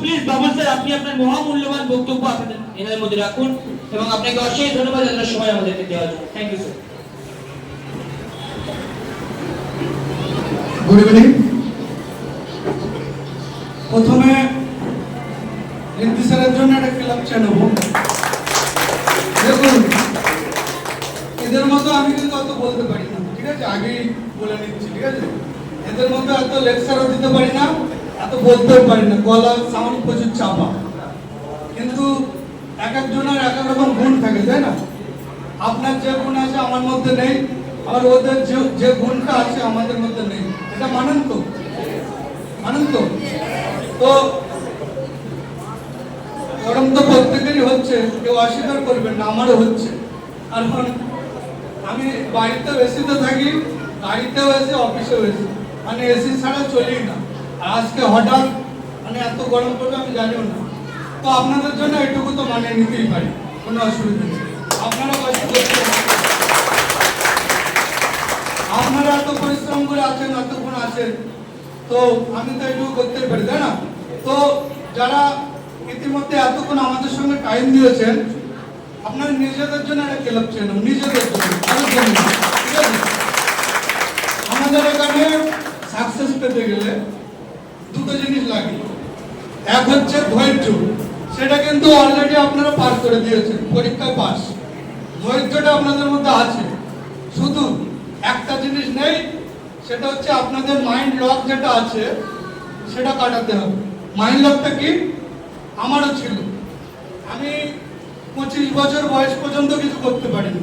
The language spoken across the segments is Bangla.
প্লিজ বাবুল স্যার আপনি আপনার মহামূল্যবান বক্তব্য আপনাদের এনাদের মধ্যে রাখুন এবং আপনাকে অশেষ ধন্যবাদ আপনার সময় আমাদেরকে দেওয়ার জন্য। Thank you sir good evening প্রথমে হিন্দি স্যারের জন্য একটা ক্লাব নেব। দেখুন, এদের মতো আমি কিন্তু অত বলতে পারি না। ঠিক আছে? আগেই বলে নিচ্ছি, ঠিক আছে? এদের মতো এত লেকচারও দিতে পারি না। এত বলতেও পারি না, গলা সাউন্ড প্রচুর চাপা। কিন্তু এক একজনের এক এক রকম গুণ থাকে, তাই না? আপনার যে গুণ আছে আমার মধ্যে নেই আর ওদের যে যে গুণটা আছে আমাদের মধ্যে নেই। এটা মানেন তো? মানেন তো? তো গরম তো প্রত্যেকেরই হচ্ছে, কেউ অস্বীকার করবেন না, আমারও হচ্ছে। কারণ আমি বাড়িতে এসিতে থাকি গাড়িতেও এসে অফিসেও এসি মানে এসি ছাড়া চলি না। আজকে হঠাৎ মানে এত গরম পড়বে আমি জানিও না। তো আপনাদের জন্য এটুকু তো মানে নিতেই পারি, কোনো অসুবিধা নেই। আপনারা কষ্ট করতে আপনারা এত পরিশ্রম করে আছেন, এতক্ষণ আছেন, তো আমি তো এটুকু করতে পারি, তাই না? তো যারা ইতিমধ্যে এতক্ষণ আমাদের সঙ্গে টাইম দিয়েছেন, আপনার নিজেদের জন্য একটা ক্লাব চেন নিজেদের জন্য আমাদের এখানে সাকসেস পেতে গেলে দুটো জিনিস লাগে। এক হচ্ছে ধৈর্য। সেটা কিন্তু অলরেডি আপনারা পাস করে দিয়েছেন পরীক্ষায় পাস। ধৈর্যটা আপনাদের মধ্যে আছে। শুধু একটা জিনিস নেই, সেটা হচ্ছে আপনাদের মাইন্ড লক যেটা আছে, সেটা কাটাতে হবে। মাইন্ড লকটা কি? আমারও ছিল। আমি পঁচিশ বছর বয়স পর্যন্ত কিছু করতে পারিনি।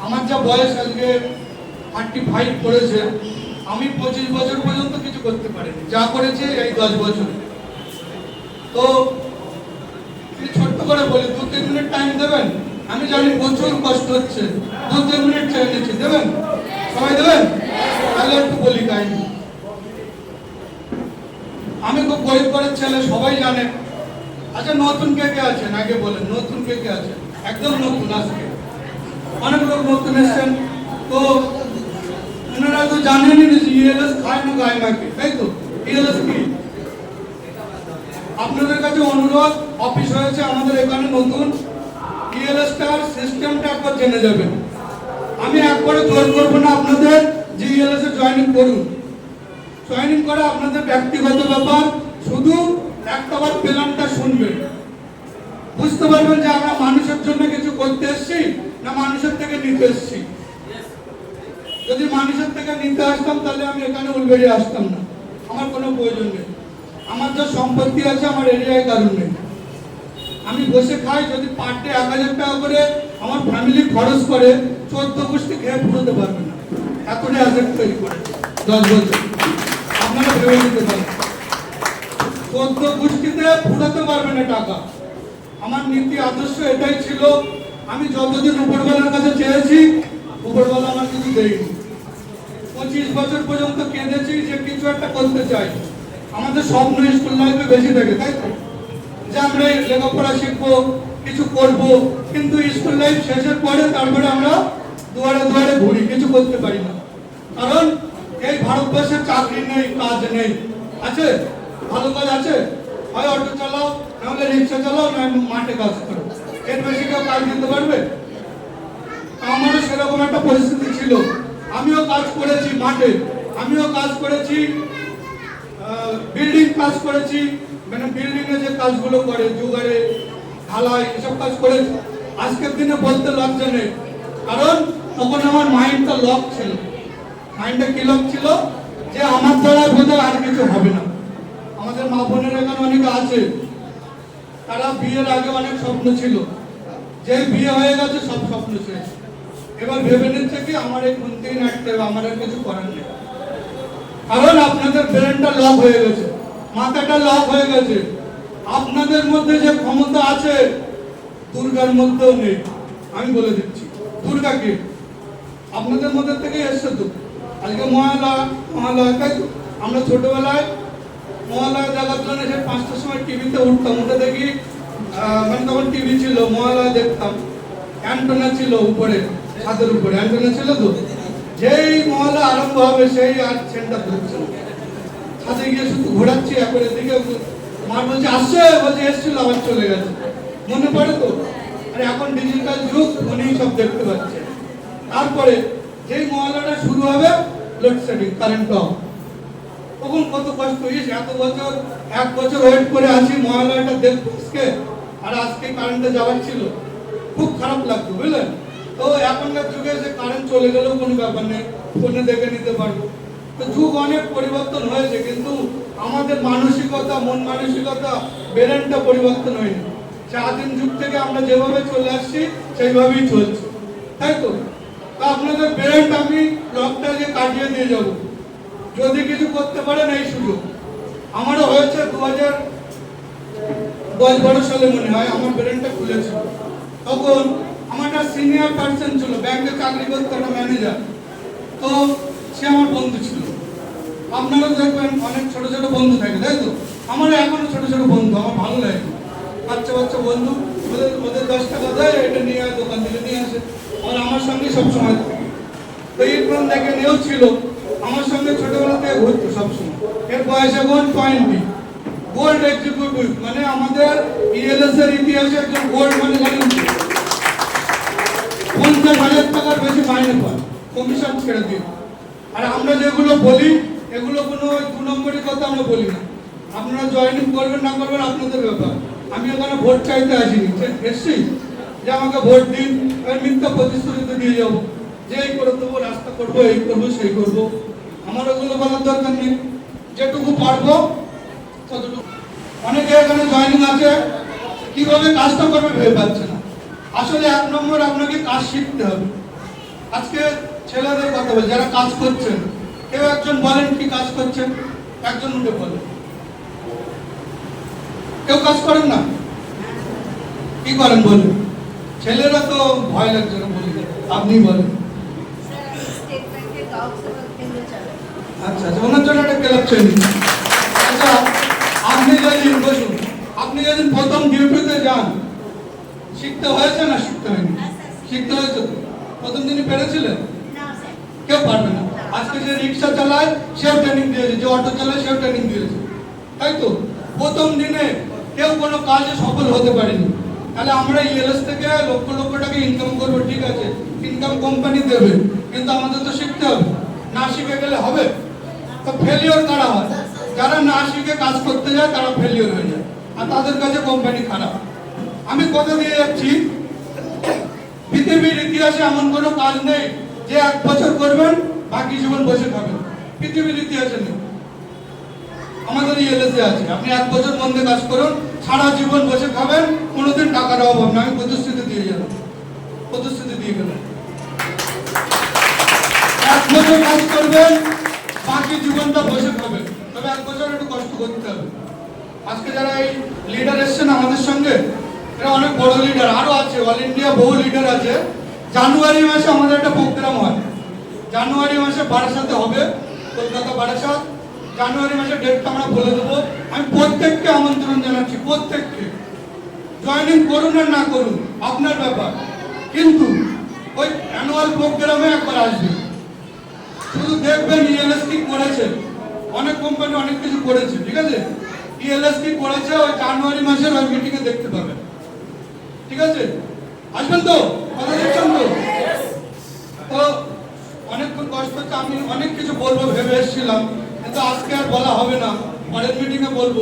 আমার যা বয়স আজকে থার্টি ফাইভ করেছে আমি পঁচিশ বছর পর্যন্ত কিছু করতে পারিনি। যা করেছে এই দশ বছর। তো ছোট্ট করে বলি, দু, তিন মিনিট টাইম দেবেন? আমি জানি প্রচুর কষ্ট হচ্ছে। দু, তিন মিনিট চাই নিচ্ছি দেবেন? সবাই দেবেন? তাহলে একটু বলি কাহিনী আমি খুব গরিব ঘরের ছেলে, সবাই জানে। আচ্ছা নতুন কে কে আছেন? আগে বলেন, নতুন কে কে আছেন? একদম নতুন আজকে। অনেক লোক নতুন এসছেন। তো ওনারা তো জানেনই না যে ইএলএস খায় না গায় না তাই তো? ইএলএস কি? আপনাদের কাছে অনুরোধ, অফিস হয়েছে, আমাদের এখানে নতুন ইএলএসটার সিস্টেমটা একবার জেনে যাবেন। আমি একবারে জোর করব না আপনাদের যে ইএলএস এ জয়েনিং করুন। জয়েনিং করা আপনাদের ব্যক্তিগত ব্যাপার, শুধু একটাবার প্ল্যানটা শুনবেন। বুঝতে পারবেন যে আমরা মানুষের জন্য কিছু করতে এসেছি না মানুষের থেকে নিতে এসেছি। যদি মানুষের থেকে নিতে আসতাম, তাহলে আমি এখানে উলবেড়ি আসতাম না। আমার কোনো প্রয়োজন নেই। আমার যা সম্পত্তি আছে, আমার এরিয়ায় কারণ নেই। আমি বসে খাই, যদি পার ডে এক হাজার টাকা করে আমার ফ্যামিলি খরচ করে, চোদ্দ গোষ্ঠী খেয়ে ফুরোতে পারবে না। এতটাই অ্যাসেট তৈরি করে দশ বছর। আপনারা ভেবে নিতে পারেন। চোদ্দ গোষ্ঠীতে ফুরাতে পারবে না টাকা। আমার নীতি আদর্শ এটাই ছিল, আমি যতদিন উপরবেলার কাছে চেয়েছি উপরবেলা আমার কিছু দেয়নি। পঁচিশ বছর পর্যন্ত কেঁদেছি যে কিছু একটা করতে চাই। আমাদের স্বপ্ন স্কুল লাইফে বেশি থাকে, তাই তো? যে আমরা লেখাপড়া শিখব, কিছু করব, কিন্তু স্কুল লাইফ শেষের পরে তারপরে আমরা দুয়ারে দুয়ারে ঘুরি, কিছু করতে পারি না। কারণ এই ভারতবর্ষে চাকরি নেই, কাজ নেই। আছে? ভালো কাজ আছে? হয় অটো চালাও, নাহলে রিক্সা চালাও, না মাঠে কাজ করো। এর বেশি কেউ কাজ দিতে পারবে? আমারও সেরকম একটা পরিস্থিতি ছিল। আমিও কাজ করেছি মাঠে। আমিও কাজ করেছি বিল্ডিং কাজ করেছি। মানে বিল্ডিং এ যে কাজগুলো করে জুগারে ঢালাই, এসব কাজ করেছি। আজকের দিনে বলতে লজ্জা নেই। কারণ তখন আমার মাইন্ডটা লক ছিল। মাইন্ডটা কি লক ছিল? যে আমার দ্বারা বোধহয় আর কিছু হবে না। আমাদের মা বোনের এখানে অনেকে আছে। তারা বিয়ের আগে অনেক স্বপ্ন ছিল। যে বিয়ে হয়ে গেছে, সব স্বপ্ন শেষ। এবার ভেবে নিচ্ছে কি আমার এই খুনতেই নাটতে হবে, আমার আর কিছু করার নেই। কারণ আপনাদের ব্রেনটা লক হয়ে গেছে, মাথাটা লক হয়ে গেছে। আপনাদের মধ্যে যে ক্ষমতা আছে, দুর্গার মধ্যেও নেই। আমি বলে দিচ্ছি, দুর্গা কে? আপনাদের মধ্যে থেকে এসছে তো। আজকে মহালয়া মহালয়া তাই? আমরা ছোটবেলায় মহালয়া দেখার জন্য সে পাঁচটার সময় টিভিতে উঠতাম, উঠে দেখি মানে তখন টিভি ছিল, মহালয়া দেখতাম। অ্যান্টোনা ছিল উপরে। ছাদের উপরে অ্যান্টোনা ছিল তো। যেই মহলা আরম্ভ হবে, সেই আর সেন্টার ধরছে ছাদে গিয়ে শুধু ঘোরাচ্ছি একবার এদিকে মা বলছে, আসছে? বলছে, এসছিল, আবার চলে গেছে। মনে পড়ে তো? আর এখন ডিজিটাল যুগ উনি সব দেখতে পাচ্ছে। তারপরে যেই মহলাটা শুরু হবে লোডশেডিং কারেন্ট অফ তখন কত কষ্ট হয়েছে এত বছর, এক বছর ওয়েট করে আছি মহলাটা দেখব আজকে। আর আজকে কারেন্টে যাওয়ার ছিল। খুব খারাপ লাগতো, বুঝলেন? তো এখনকার যুগে যে কারেন্ট চলে গেলেও কোনো ব্যাপার নেই, ফোনে দেখে নিতে পারব। তো যুগ অনেক পরিবর্তন হয়েছে, কিন্তু আমাদের মানসিকতা, মন মানসিকতা ব্রেনটা পরিবর্তন হয়নি। সে আদিম যুগ থেকে আমরা যেভাবে চলে আসছি, সেইভাবেই চলছে। তাই তো? আপনাদের ব্রেনটা আমি লকটা যে কাটিয়ে দিয়ে যাব। যদি কিছু করতে পারেন এই সুযোগ। আমারও হয়েছে দু হাজার দশ বারো সালে মনে হয় আমার ব্রেনটা খুলেছিল। তখন আমার একটা সিনিয়র পার্সন ছিল ব্যাংকে চাকরি করতো একটা ম্যানেজার তো সে আমার বন্ধু ছিল। আপনারাও দেখবেন অনেক ছোট ছোট বন্ধু থাকে, তাই তো? আমার এখনও ছোট ছোট বন্ধু, আমার ভালো লাগে। বাচ্চা বাচ্চা বন্ধু, ওদের ওদের দশ টাকা দেয়, এটা নিয়ে আয়, দোকান থেকে নিয়ে আসে। আর আমার সঙ্গে সবসময় থাকে। তো এরকম দেখে নিয়েও ছিল। আমার সঙ্গে ছোটবেলা থেকে ঘুরতো সবসময়। এর বয়স এখন টোয়েন্টি গোল্ড এক্সিকিউটিভ মানে আমাদের ইএলএস এর ইতিহাসে একজন গোল্ড মানে জানেন? হাজার টাকার বেশি মাইনে পায় কমিশন ছেড়ে আর আমরা যেগুলো বলি, এগুলো কোনো দু নম্বরের কথা আমরা বলি না। আপনারা জয়েনিং করবেন, না করবেন আপনাদের ব্যাপার। আমি ওখানে ভোট চাইতে আসিনি। এসছি, যে আমাকে ভোট দিন মিথ্যা প্রতিশ্রুতি দিয়ে যাব। যে এই করে দেবো, রাস্তা করব, এই করব, সেই করব। আমার ওগুলো বলার দরকার নেই। যেটুকু পারব, ততটুকু। অনেকে এখানে জয়েনিং আছে। কীভাবে কাজটা করবে ভেবে পাচ্ছে না। আসলে এক নম্বর আপনাকে কাজ শিখতে হবে। আজকে ছেলেদের কথা বল, যারা কাজ করছেন, কেউ একজন বলেন কি কাজ করছেন? একজন উঠে বলেন কেউ কাজ করেন না? কি করেন বলুন? ছেলেরা তো ভয় লাগছে না বলি আপনি বলেন। আচ্ছা আচ্ছা ওনার জন্য একটা ক্লাব আচ্ছা আপনি যদি, বসুন, আপনি যদি প্রথম ডিউটিতে যান শিখতে হয়েছে না শিখতে হয়নি? শিখতে হয়েছে তো? প্রথম দিনই পেরেছিলেন? কেউ পারবে না। আজকে যে রিক্সা চালায় সেও ট্রেনিং দিয়েছে। যে অটো চালায় সেও ট্রেনিং দিয়েছে। তাই তো? প্রথম দিনে কেউ কোনো কাজে সফল হতে পারেনি। তাহলে আমরা ইএলএস থেকে লক্ষ লক্ষ টাকা ইনকাম করব ঠিক আছে? ইনকাম কোম্পানি দেবে। কিন্তু আমাদের তো শিখতে হবে। না শিখে গেলে হবে? তো ফেলিওর কারা হয়? যারা না শিখে কাজ করতে যায় তারা ফেলিওর হয়ে যায়। আর তাদের কাছে কোম্পানি খারাপ। আমি কথা দিয়ে যাচ্ছি। পৃথিবীর ইতিহাসে এমন কোনো কাজ নেই যে এক বছর করবেন, বাকি জীবন বসে খাবেন পৃথিবীর ইতিহাসে নেই। আমাদের ইএলএসে আছে। আপনি এক বছর দিয়ে কাজ করুন, সারা জীবন বসে খাবেন, কোনোদিন টাকার অভাব না আমি প্রতিশ্রুতি দিয়ে গেলাম। প্রতিশ্রুতি দিয়ে গেলাম। এক বছর কাজ করবেন, বাকি জীবনটা বসে খাবেন। তবে এক বছর একটু কষ্ট করতে হবে। আজকে যারা এই লিডার এসছেন আমাদের সঙ্গে এরা অনেক বড় লিডার আরও আছে অল ইন্ডিয়া বহু লিডার আছে। জানুয়ারি মাসে আমাদের একটা প্রোগ্রাম হয়। জানুয়ারি মাসে বারাসাতে হবে, কলকাতা বারাসাত। জানুয়ারি মাসে ডেটটা আমরা বলে দেবো। আমি প্রত্যেককে আমন্ত্রণ জানাচ্ছি, প্রত্যেককে। জয়েনিং করুন আর না করুন, আপনার ব্যাপার। কিন্তু ওই অ্যানুয়াল প্রোগ্রামে একবার আসবে। শুধু দেখবেন ইএলএস কি করেছে। অনেক কোম্পানি অনেক কিছু করেছে, ঠিক আছে? ইএলএস কি করেছে, ওই জানুয়ারি মাসের ওই মিটিংয়ে দেখতে পাবেন। ঠিক আছে? আসবেন তো? কথা দিচ্ছেন তো? তো অনেকক্ষণ কষ্ট হচ্ছে আমি অনেক কিছু বলব ভেবে এসেছিলাম। কিন্তু আজকে আর বলা হবে না। পরের মিটিংয়ে বলব।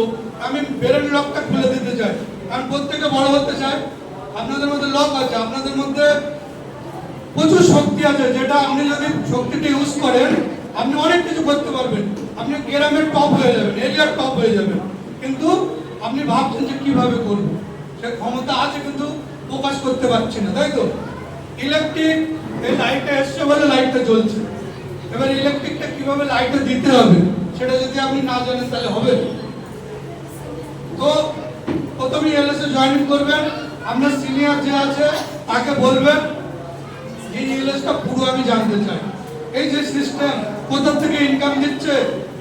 আমি বেরেন লকটা খুলে দিতে চাই। কারণ প্রত্যেকে বড় হতে চাই আপনাদের মধ্যে লক আছে। আপনাদের মধ্যে প্রচুর শক্তি আছে যেটা আপনি যদি শক্তিটা ইউজ করেন আপনি অনেক কিছু করতে পারবেন। আপনি গ্রামের টপ হয়ে যাবেন এরিয়ার টপ হয়ে যাবেন। কিন্তু আপনি ভাবছেন যে কীভাবে করব? সে ক্ষমতা আছে কিন্তু প্রকাশ করতে পারছি না, তাই তো? ইলেকট্রিক এই লাইটটা এসছে বলে লাইটটা জ্বলছে। এবার ইলেকট্রিকটা কীভাবে লাইটটা দিতে হবে, সেটা যদি আপনি না জানেন তাহলে হবে। তো প্রথমে এলএসএ জয়েন করবেন। আপনার সিনিয়র যে আছে, তাকে বলবেন এই ইংলিশটা পুরো আমি জানতে চাই। এই যে সিস্টেম কোথা থেকে ইনকাম দিচ্ছে,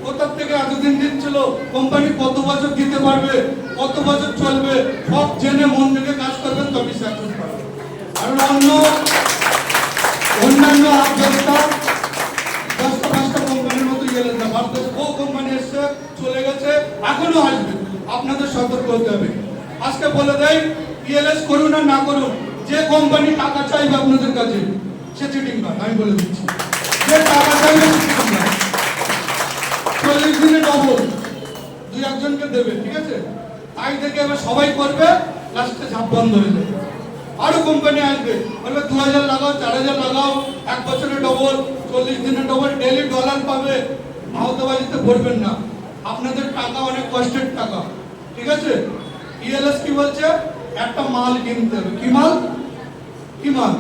কোথা থেকে এতদিন দিচ্ছিল কোম্পানি কত বছর দিতে পারবে কত বছর চলবে, সব জেনে মন থেকে কাজ করবেন তবে সাকসেস পাবেন আর অন্য অন্যান্য আপ দশটা পাঁচটা কোম্পানির মতো গেলেন না ভারতবর্ষে বহু কোম্পানি এসছে, চলে গেছে, এখনও আসবে। আপনাদের সতর্ক হতে হবে। আজকে বলে দেয় ইএলএস করুন আর না করুন, যে কোম্পানি টাকা চাইবে আপনাদের কাছে, সে চিটিং নয়, আমি বলে দিচ্ছি। যে টাকা চাইবে চল্লিশ দিনে ডবল দুই একজনকে দেবে, ঠিক আছে? তাই থেকে এবার সবাই করবে লাস্টে ঝাপ বন্ধ হয়ে যাবে। আরও কোম্পানি আসবে, বলবে দু হাজার লাগাও চার হাজার লাগাও, এক বছরে ডবল চল্লিশ দিনে ডবল ডেলি ডলার পাবে। মাহতাবাজিতে পড়বেন না। আপনাদের টাকা অনেক কষ্টের টাকা। ঠিক আছে? ইএলএস কি বলছে? একটা মাল কিনতে হবে। কি মাল? কি মাল?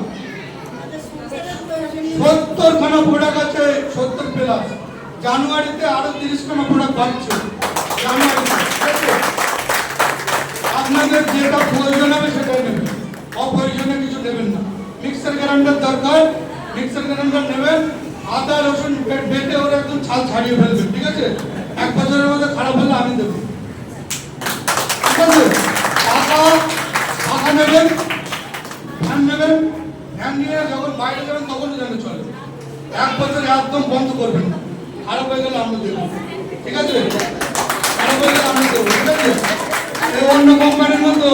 সত্তর খানা প্রোডাক্ট আছে, সত্তর প্লাস জানুয়ারিতে আরও তিরিশ খানা প্রোডাক্ট বাড়ছে। জানুয়ারিতে? আপনাদের যেটা প্রয়োজন হবে সেটাই নেবেন। অপ্রয়োজনে কিছু নেবেন না। মিক্সার গ্রাইন্ডার দরকার। মিক্সার গ্রাইন্ডার নেবেন। আদা, রসুন বেটে ওরা একদম ছাল ছাড়িয়ে ফেলবেন ঠিক আছে? এক বছরের মধ্যে খারাপ হলে আমি দেবো। ঠিক আছে? টাকা টাকা নেবেন। ফ্যান নেবেন। ফ্যান নিয়ে যখন বাইরে যাবেন তখন যেন চলে। এক বছর একদম বন্ধ করবেন না। খারাপ হয়ে গেলে আমরা দেবো। ঠিক আছে? খারাপ হয়ে গেলে আমরা দেবো। ঠিক আছে? অন্য কোম্পানির মতো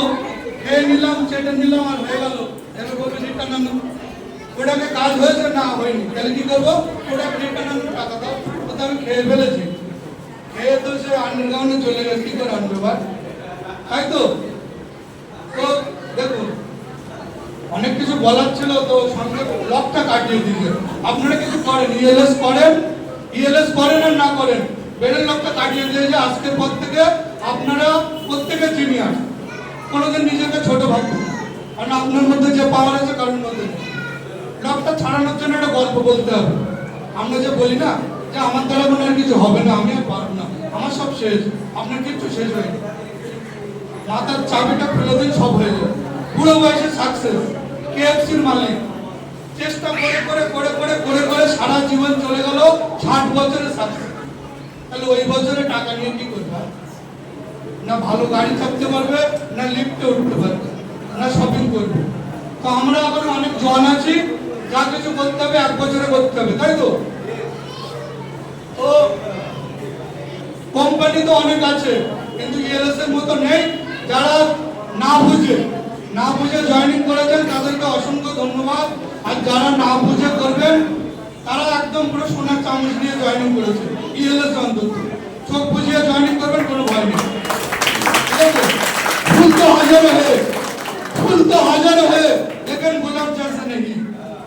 খেয়ে নিলাম, চেটে নিলাম আর হয়ে গেল। এবার বলবে রিটার্ন আনো ওটাকে কাজ হয়েছে? না, হয়নি। তাহলে কি করব? ওটাকে রিটার্ন আনো টাকা দাও। ও তো আমি খেয়ে ফেলেছি। খেয়ে তো সে আন্ডারগ্রাউন্ডে চলে গেছে। কি করে আনবে ভাই? তাই তো? তো দেখুন অনেক কিছু বলার ছিল, তো সঙ্গে লকটা কাটিয়ে দিয়েছে। আপনারা কিছু করেন? ইএলএস করেন? ইএলএস করেন আর না করেন? বেড়ের লকটা কাটিয়ে দিয়েছে আজকের পর থেকে। আপনারা প্রত্যেকে জিনিয়ার কোনোদিন নিজেকে ছোট ভাববেন কারণ আপনার মধ্যে যে পাওয়ার আছে কারোর মধ্যে লকটা ছাড়ানোর জন্য একটা গল্প বলতে হবে। আমরা যে বলি না যে আমার দ্বারা মনে হয় কিছু হবে না, আমি আর পারব না। আমার সব শেষ। আপনার কিছু শেষ হয়নি। মাথার চাবিটা ফেলে দিন, সব হয়ে যাবে। বুড়ো বয়সে সাকসেস কেএফসির মালিক। চেষ্টা করে করে করে করে করে করে সারা জীবন চলে গেল ষাট বছরের সাকসেস তাহলে ওই বছরে টাকা নিয়ে কি করবে? না ভালো গাড়ি চাপতে পারবে, না লিফটে উঠতে পারবে, না শপিং করবে। তো আমরা এখন অনেক জন আছি, যা কিছু করতে হবে, এক বছরে করতে হবে, তাই তো? তো কোম্পানি তো অনেক আছে, কিন্তু ইএলএস এর মতো নেই, যারা না বুঝে না বুঝে জয়েনিং করেছেন, তাদেরকে অসংখ্য ধন্যবাদ। আর যারা না বুঝে করবেন, তারা একদম পুরো সোনার চামচ নিয়ে জয়েনিং করেছে ইএলএস অন্তত চোখ বুঝিয়ে জয়েনিং করবেন, কোনো ভয় নেই। ফুল তো হাজার है फूल तो हजार है लेकिन गुलाब जैसा नहीं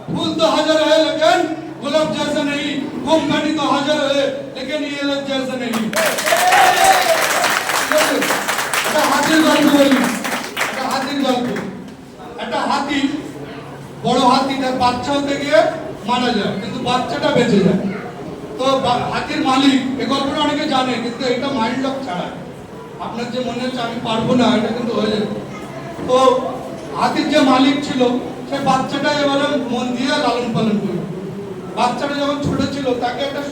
फूल तो हजार है लेकिन गुलाब जैसा नहीं कंपनी तो हजार है लेकिन ये लोग जैसा नहीं একটা হাতির গল্প বলি একটা হাতির গল্প একটা হাতি বড় হাতি তার বাচ্চা হতে গিয়ে মারা যায় কিন্তু বাচ্চাটা বেঁচে যায় তো বা- হাতির মালিক এই গল্পটা অনেকে জানে কিন্তু এটা মাইন্ড লক ছাড়া আপনার যে মনে হচ্ছে আমি পারব না, এটা কিন্তু হয়ে যাবে। তো হাতির যে মালিক ছিল সে বাচ্চাটা এবারে মন দিয়ে লালন পালন করল। বাচ্চাটা যখন ছোট ছিল, তাকে একটা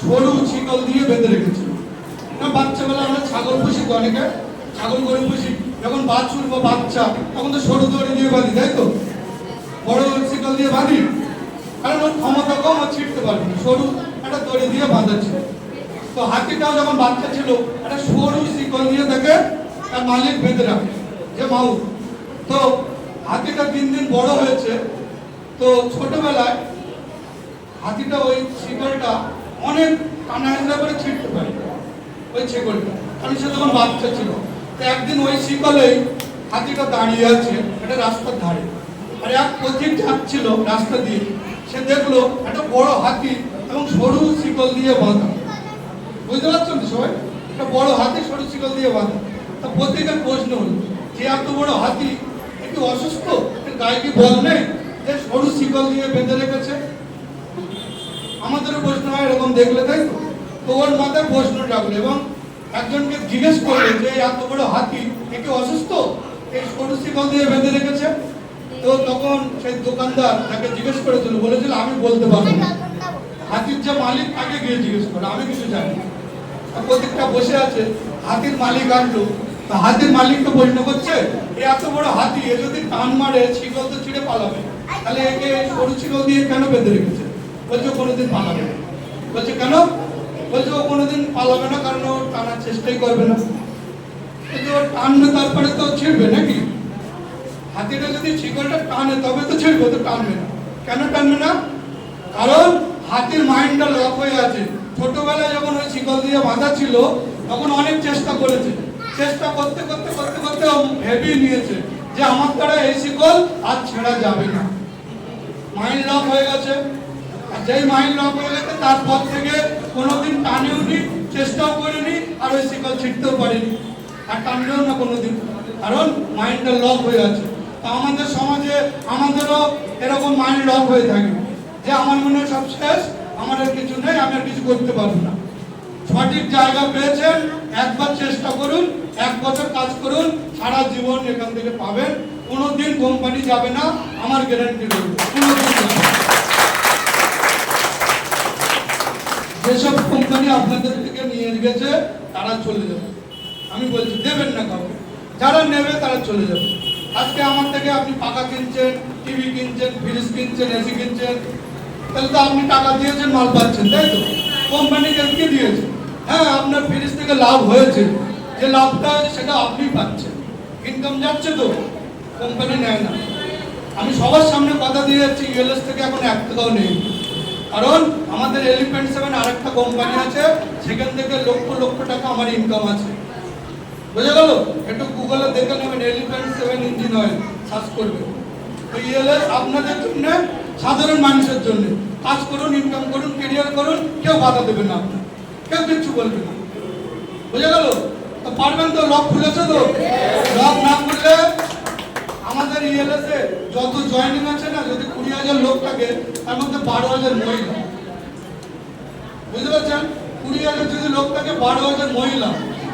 সরু শিকল দিয়ে বেঁধে রেখেছিল না বাচ্চাবেলা আমরা ছাগল পুষি অনেকে, ছাগল গরু পুষি। যখন বাছুর বা বাচ্চা, তখন তো সরু দড়ি দিয়ে বাঁধি, তাই তো? বড় শিকল দিয়ে বাঁধি। কারণ ওর ক্ষমতা কম, ও ছিটতে পারবে সরু একটা দড়ি দিয়ে বাঁধা ছিল তো হাতিটাও যখন বাচ্চা ছিল, একটা সরু শিকল নিয়ে তাকে তার মালিক বেঁধে রাখে, যে মাউ তো হাতিটা দিন দিন বড় হয়েছে। তো ছোটবেলায় হাতিটা ওই শিকলটা অনেক টানা করে ছিটতে পারে, ওই শিকলটা। কারণ সে তখন বাচ্চা ছিল। তো একদিন ওই শিকলেই হাতিটা দাঁড়িয়ে আছে, একটা রাস্তার ধারে। আর এক পথিক যাচ্ছিল রাস্তা দিয়ে, সে দেখল একটা বড় হাতি এবং সরু শিকল দিয়ে বাঁধা। বুঝতে পারছেন তো সবাই? একটা বড় হাতি সরু শিকল দিয়ে বাঁধা। তা প্রত্যেকের প্রশ্ন হলো, যে এত বড় হাতি একটু অসুস্থ? গায়ে কি বল নেই? যে সরু শিকল দিয়ে বেঁধে রেখেছে? আমাদেরও প্রশ্ন হয় এরকম দেখলে, তাই তো? ওর মাথায় প্রশ্ন রাখল এবং একজনকে জিজ্ঞেস করলে যে এত বড় হাতি একটু অসুস্থ? এই সরু শিকল দিয়ে বেঁধে রেখেছে? তো তখন সেই দোকানদার তাকে জিজ্ঞেস করেছিল, বলেছিল, আমি বলতে পারব হাতির যে মালিক তাকে গিয়ে জিজ্ঞেস করে আমি কিছু জানি না। আর প্রত্যেকটা বসে আছে, হাতির মালিক আসলো তা হাতির মালিককে প্রশ্ন করছে, এ এত বড় হাতি, এ যদি টান মারে শিকল তো ছিঁড়ে পালাবে। তাহলে একে সরু শিকল দিয়ে কেন বেঁধে রেখেছে? বলছে, কোনোদিন পালাবে না। বলছে, কেন? বলছে, ও কোনোদিন পালাবে না, কারণ ও টানার চেষ্টাই করবে না। কিন্তু ও টানবে, তারপরে তো ছিঁড়বে নাকি? হাতিটা যদি শিকলটা টানে, তবে তো ছিঁড়বে তো টানবে না। কেন টানবে না? কারণ হাতির মাইন্ডটা লক হয়ে আছে। ছোটবেলায় যখন ওই শিকল দিয়ে বাঁধা ছিল, তখন অনেক চেষ্টা করেছে। চেষ্টা করতে করতে করতে করতে ভেবে নিয়েছে যে আমার দ্বারা এই শিকল আর ছেঁড়া যাবে না। মাইন্ড লক হয়ে গেছে। আর যেই মাইন্ড লক হয়ে গেছে, তারপর থেকে কোনোদিন টানেও নি চেষ্টাও করিনি, আর ওই শিকল ছিটতেও পারিনি। আর টানলেও না কোনোদিন, কারণ মাইন্ডটা লক হয়ে আছে। তা আমাদের সমাজে আমাদেরও এরকম মাইন্ড লক হয়ে থাকে, যে আমার মনে হয় সব শেষ আমার আর কিছু নেই আমি আর কিছু করতে পারব না। সঠিক জায়গা পেয়েছেন, একবার চেষ্টা করুন, এক বছর কাজ করুন, সারা জীবন এখান থেকে পাবেন। কোনোদিন কোম্পানি যাবে না, আমার গ্যারান্টি। যেসব কোম্পানি আপনাদের থেকে নিয়ে গেছে, তারা চলে যাবে। আমি বলছি, দেবেন না কাউকে। যারা নেবে, তারা চলে যাবে। আজকে আমার থেকে আপনি পাকা কিনছেন, টিভি কিনছেন, ফ্রিজ কিনছেন, এসি কিনছেন তাহলে তো আপনি টাকা দিয়েছেন, মাল পাচ্ছেন, তাই তো? কোম্পানিকে কি দিয়েছে হ্যাঁ আপনার ফ্রিজ থেকে লাভ হয়েছে। যে লাভটা, সেটা আপনি পাচ্ছেন। ইনকাম যাচ্ছে তো কোম্পানি নেয় না। আমি সবার সামনে কথা দিয়ে যাচ্ছি ইউএলএস থেকে এখন এক টাকাও নেই। কারণ আমাদের এলিফ্যান্ট সেভেন আরেকটা কোম্পানি আছে, সেখান থেকে লক্ষ লক্ষ টাকা আমার ইনকাম আছে। বুঝে গেল? একটু গুগলে দেখে নেবেন elephant seven engine oil search করবেন। তো ইএলএস আপনাদের জন্য সাধারণ মানুষের জন্য। কাজ করুন ইনকাম করুন কেরিয়ার করুন, কেউ বাধা দেবে না কেউ কিচ্ছু বলবে না। বুঝে গেল? তো পারবেন তো লক খুলেছে তো? লক না খুললে আমাদের ইএলএস যত জয়েনিং আছে না, যদি কুড়ি হাজার লোক থাকে, তার মধ্যে বারো হাজার মহিলা। বুঝতে পারছেন? কুড়ি হাজার যদি লোক থাকে, বারো হাজার মহিলা।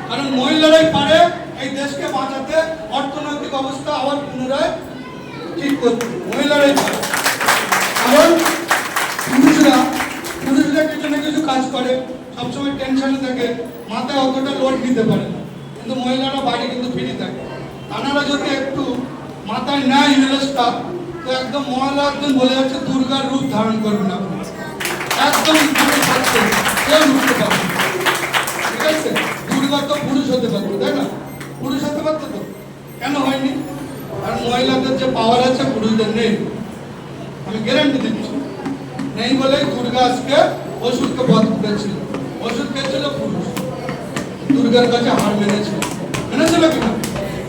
কারণ মহিলারাই পারে এই দেশকে বাঁচাতে, অর্থনৈতিক অবস্থা আবার পুনরায় ঠিক করতে। মহিলারাই পারে। কারণ পুরুষরা পুরুষরা কিছু না কিছু কাজ করে, সবসময় টেনশনে থাকে, মাথায় অতটা লোড নিতে পারে না। কিন্তু মহিলারা বাড়ি কিন্তু ফ্রি থাকে। তানারা যদি একটু মাথায় নেয় ইউএসটা তো একদম মহিলা একদম বলে যাচ্ছে, দুর্গার রূপ ধারণ করবেন আপনি। একদম পারবে ঠিক আছে? দুর্গা তো পুরুষ হতে পারতো তাই না? পুরুষ হতে পারতো তো? কেন হয়নি? কারণ মহিলাদের যে পাওয়ার আছে, পুরুষদের নেই। আমি গ্যারান্টি দিচ্ছি। নেই বলে দুর্গা আজকে অসুরকে বধ করেছিল অসুর কে ছিল? পুরুষ। দুর্গার কাছে হার মেনেছিল। মেনেছিল কিনা?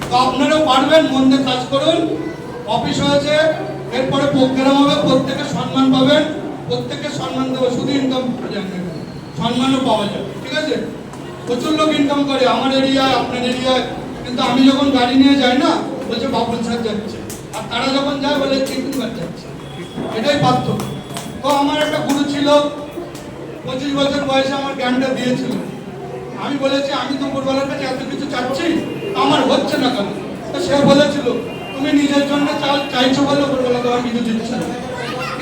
তো আপনারাও পারবেন মন দিয়ে কাজ করুন। অফিস হয়েছে, এরপরে প্রোগ্রাম হবে, প্রত্যেকে সম্মান পাবেন। প্রত্যেকে সম্মান দেবো, শুধু ইনকাম সম্মানও পাওয়া যাবে ঠিক আছে? প্রচুর লোক ইনকাম করে, আমার এরিয়ায় আপনার এরিয়ায় কিন্তু আমি যখন গাড়ি নিয়ে যাই না, বলছে বাবুল স্যার যাচ্ছে। আর তারা যখন যায়, বলে চিন্তিবার যাচ্ছে। এটাই পার্থক্য। তো আমার একটা গুরু ছিল, পঁচিশ বছর বয়সে আমার জ্ঞানটা দিয়েছিল। আমি বলেছি, আমি তো উপরওয়ালার কাছে এত কিছু চাচ্ছি, আমার হচ্ছে না কেন? তো সে বলেছিল, তুমি নিজের জন্য চাল, চাইছো বলে উপরওয়ালা তোমার কিছু দিচ্ছে না।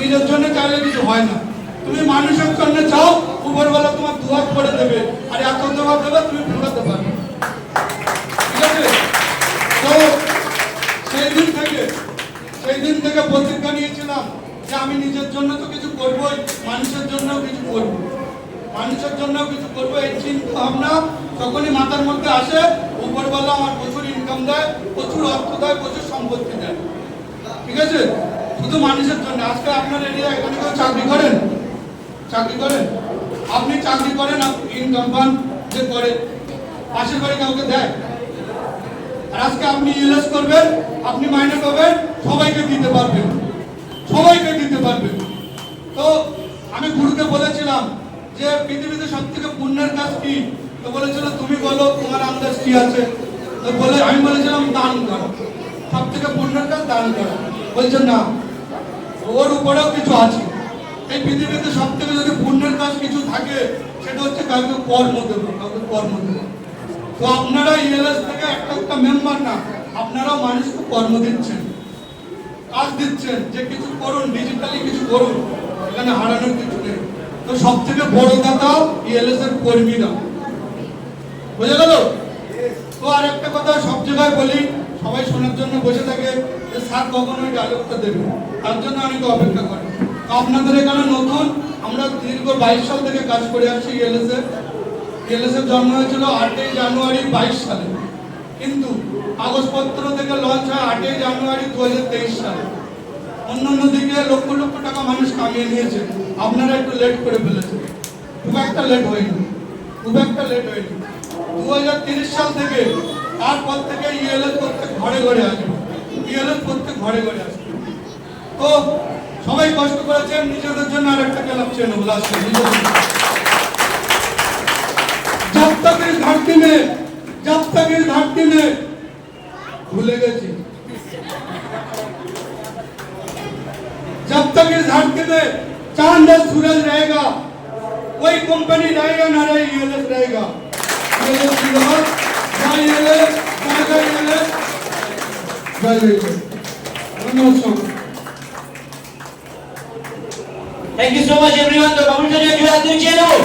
নিজের জন্য চাইলে কিছু হয় না। তুমি মানুষের জন্য চাও, উপরওয়ালা তোমার দুয়ার করে দেবে আর এত দেওয়া দেবে তুমি ফুরাতে পারবে ঠিক আছে তো সেই দিন থেকে সেই দিন থেকে প্রতিজ্ঞা নিয়েছিলাম যে আমি নিজের জন্য তো কিছু করবোই মানুষের জন্য কিছু করব মানুষের জন্য কিছু করব এই চিন্তা ভাবনা যখনই মাথার মধ্যে আসে উপরবেলা আমার প্রচুর ইনকাম দেয় প্রচুর অর্থ দেয় প্রচুর সম্পত্তি দেয় ঠিক আছে শুধু মানুষের জন্য আজকে আপনার এরিয়া এখানে কেউ চাকরি করেন চাকরি করেন আপনি চাকরি করেন ইনকাম পান যে করে পাশের বাড়ি কাউকে দেয় আর আজকে আপনি ইউএস করবেন আপনি মাইনে পাবেন সবাইকে দিতে পারবেন পারবেন তো আমি গুরুকে বলেছিলাম যে পৃথিবীতে সব থেকে পুণ্যের কাজ কি? তো বলেছিল, তুমি বলো, তোমার আন্দাজ কি আছে? তো বলে, আমি বলেছিলাম, দান করা। সব থেকে পুণ্যের কাজ দান করা। বলছে, না, ওর উপরেও কিছু আছে। এই পৃথিবীতে সব থেকে যদি পুণ্যের কাজ কিছু থাকে, সেটা হচ্ছে কাউকে কর্ম দেবো, কাউকে কর্ম দেবো। তো আপনারা ইএলএস থেকে একটা একটা মেম্বার না, আপনারাও মানুষকে কর্ম দিচ্ছেন। কাজ দিচ্ছেন যে কিছু করুন ডিজিটালি কিছু করুন, এখানে হারানোর কিছু নেই। তো সব থেকে বড় দাতা ইএলএস এর কর্মীরা। বুঝে গেল? তো আর একটা কথা সব জায়গায় বলি, সবাই শোনার জন্য বসে থাকে যে স্যার কখন ওই ডায়লগটা দেবে তার জন্য অনেকে অপেক্ষা করে। তো আপনাদের এখানে নতুন, আমরা দীর্ঘ বাইশ সাল থেকে কাজ করে আসছি ইএলএস এ। ইএলএস এর জন্ম হয়েছিল আটই জানুয়ারি বাইশ সালে। কিন্তু কাগজপত্র থেকে লঞ্চ হয় আটই জানুয়ারি দু হাজার তেইশ সালে অন্য অন্যদিকে লক্ষ লক্ষ টাকা মানুষ কামিয়ে নিয়েছে আপনারা একটু লেট করে ফেলেছেন খুব একটা লেট হয়নি খুব একটা লেট হয়নি দু হাজার তিরিশ সাল থেকে তারপর থেকে ইএলএস প্রত্যেক ঘরে ঘরে আসবে ইএলএস প্রত্যেক ঘরে ঘরে আসবে তো সবাই কষ্ট করেছেন নিজেদের জন্য আর একটা ক্লাব চেয়ে নেবো লাস্টে নিজেদের জন্য। जब तक इस धरती में जब तक इस धरती में भूले गए थे जब तक इस धरती में चांद और सूरज रहेगा कोई कंपनी रहेगा ना रहे ईएलएस रहेगा ईएलएस जिंदाबाद जय ईएलएस जय जय ईएलएस जय जय ईएलएस नमस्कार thank you so much everyone তো কমেন্টে জোরে হাত দিয়ে চেয়ে নেবো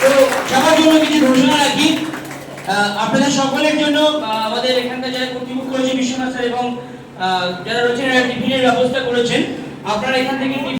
তো সবার জন্য কিছু ঘোষণা রাখি আহ, আপনাদের সকলের জন্য আমাদের এখানকার যারা কর্তৃপক্ষ রয়েছে, বিশ্বনাথ স্যার এবং যারা রয়েছেন টিফিনের ব্যবস্থা করেছেন। আপনারা এখান থেকে